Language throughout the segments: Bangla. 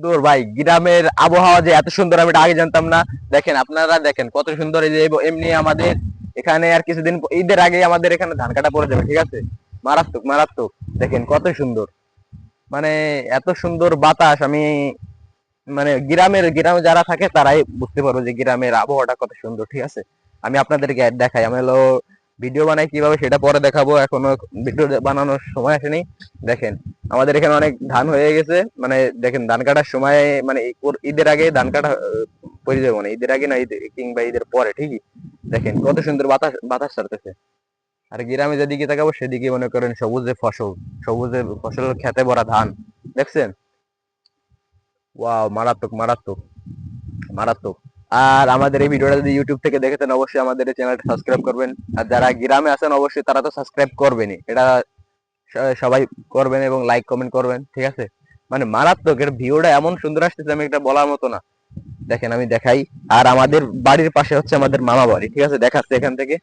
সুন্দর ভাই, গ্রামের আবহাওয়া যে এত সুন্দর আমি এটা আগে জানতাম না। দেখেন, আপনারা দেখেন কত সুন্দর এই যে এমনি আমাদের এখানে আর কিছুদিন ঈদের আগে আমাদের এখানে ধান কাটা পড়ে যাবে, ঠিক আছে? মারাত্মক মারাত্মক। দেখেন কত সুন্দর। মানে এত সুন্দর বাতাস, আমি মানে গ্রামের, গ্রামে যারা থাকে তারাই বুঝতে পারব যে গ্রামের আবহাওয়াটা কত সুন্দর, ঠিক আছে? আমি আপনাদেরকে দেখাই, আমি হলো ভিডিও বানাই, কীভাবে সেটা পরে দেখাবো, এখনও ভিডিও বানানোর সময় আসেনি। দেখেন, আমাদের এখানে অনেক ধান হয়ে গেছে মানে দেখেন, ধান কাটার সময় মানে ঈদের আগে ধান কাটা পড়ে যাবে মানে ঈদের আগে না, ঈদ, কিংবা ঈদের পরে, ঠিকই? দেখেন, কত সুন্দর বাতাস বাতাস ছাড়তেছে। আর গ্রামে যেদিকে তাকাবো, সেদিকে মনে করেন সবুজে ফসল সবুজে ফসল খেতে ভরা ধান। দেখছেন? ওয়াও, মারাত্মক মারাত্মক মারাত্মক। আর আমাদের এই ভিডিওটা যদি ইউটিউব থেকে দেখেছেন অবশ্যই আমাদের এই চ্যানেলটা সাবস্ক্রাইব করবেন। আর যারা গ্রামে আছেন, অবশ্যই তারা তো সাবস্ক্রাইব করবেনই। এটা সবাই করবেন এবং লাইক কমেন্ট করবেন, ঠিক আছে? মানে মারাত্মক, এর ভিউটা এমন সুন্দর আসতেছে, আমি এটা বলার মতো না। দেখেন, আমি দেখাই। আর আমাদের বাড়ির পাশে হচ্ছে আমাদের মামা বাড়ি, ঠিক আছে? দেখাচ্ছে এখান থেকে।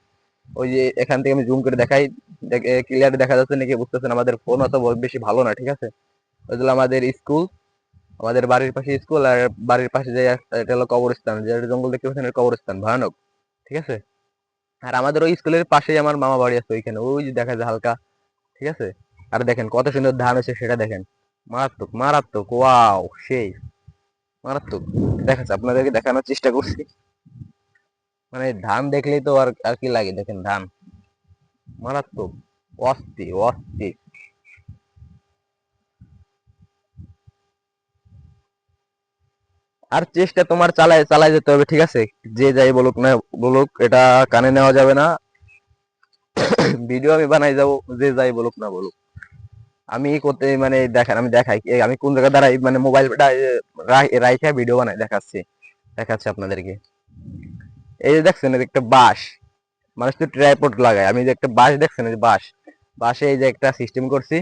ওই যে এখান থেকে আমি জুম করে দেখাই। ক্লিয়ার দেখা যাচ্ছে নাকি, বুঝতেছেন? আমাদের ফোন অত বেশি ভালো না, ঠিক আছে? ওইগুলো আমাদের স্কুল আমাদের বাড়ির পাশে স্কুল আর বাড়ির পাশে যে এটা হলো কবরস্থান, যে জঙ্গল দেখতে পাচ্ছেন কবরস্থান, ভয়ানক, ঠিক আছে? আর আমাদের ওই স্কুলের পাশেই আমার মামা বাড়ি আছে ওইখানে, ওই যে দেখা যায় হালকা, ঠিক আছে? আর দেখেন কত সুন্দর ধান হয়েছে সেটা দেখেন, মারাত্মক মারাত্মক, ওয়াও, সেই, মারাত্মক দেখাচ্ছে আপনাদেরকে দেখানোর চেষ্টা করছি। মানে ধান দেখলেই তো আর আর কি লাগে, দেখেন ধান, মারাত্মক অস্থি অস্থি আর চেষ্টা তোমার চালায় চালায় যেতে হবে, ঠিক আছে? যে যাই বলুক না বলুক, এটা কানে নেওয়া যাবে না। ভিডিও আমি বানাই যাব, যে যাই বলুক না বলুক। আমি করতে মানে দেখেন, আমি দেখাই আমি কোন জায়গা দাঁড়াই মানে মোবাইলটা রাইখা ভিডিও বানাই, দেখাচ্ছি দেখাচ্ছি আপনাদেরকে। এই যে দেখছেন একটা বাঁশ, মানুষ তো ট্রাইপড লাগায়। আমি যে একটা বাঁশ দেখছেন বাঁশ, বাঁশে এই যে একটা সিস্টেম করছি।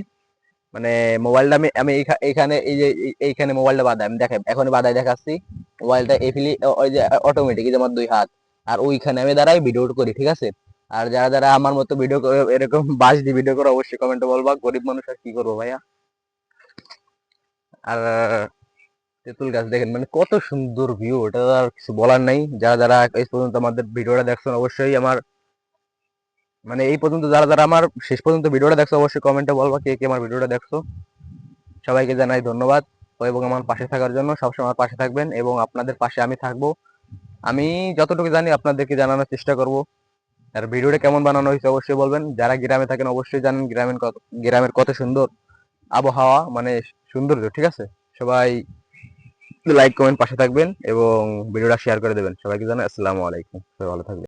মানে মোবাইলটা আমি আমি এইখা- এইখানে এই যে এইখানে মোবাইলটা বাঁধাই আমি দেখাই এখন বাঁধাই দেখাচ্ছি। মোবাইলটা এফিলি ওই যে অটোমেটিক আমার দুই হাত। আর ওইখানে আমি দাঁড়াই ভিডিও করি, ঠিক আছে? আর যারা যারা আমার মতো ভিডিও করে, এরকম বাস দিয়ে ভিডিও করে, অবশ্যই কমেন্টে বলবা, গরিব মানুষ আর কি করব ভাইয়া? আর তেঁতুল গাছ দেখেন মানে কত সুন্দর ভিউ তো আর কিছু বলার নাই। যারা যারা এই পর্যন্ত আমাদের ভিডিওটা দেখছেন, অবশ্যই আমার মানে এই পর্যন্ত যারা যারা আমার শেষ পর্যন্ত ভিডিওটা দেখছ, অবশ্যই কমেন্টে বলবা কে কে আমার ভিডিওটা দেখছ। সবাইকে জানাই ধন্যবাদ। এবং আমার পাশে থাকার জন্য সবসময় আমার পাশে থাকবেন এবং আপনাদের পাশে আমি থাকব। আমি যতটুকু জানি আপনাদেরকে জানানোর চেষ্টা করব। আর ভিডিওটা কেমন বানানো হয়েছে অবশ্যই বলবেন। যারা গ্রামে থাকেন অবশ্যই জানেন গ্রামের কত গ্রামের কত সুন্দর আবহাওয়া মানে সৌন্দর্য ঠিক আছে? সবাই লাইক কমেন্ট পাশে থাকবেন এবং ভিডিওটা শেয়ার করে দেবেন। সবাইকে জানাই, আসসালামু আলাইকুম। সবাই ভালো থাকবেন।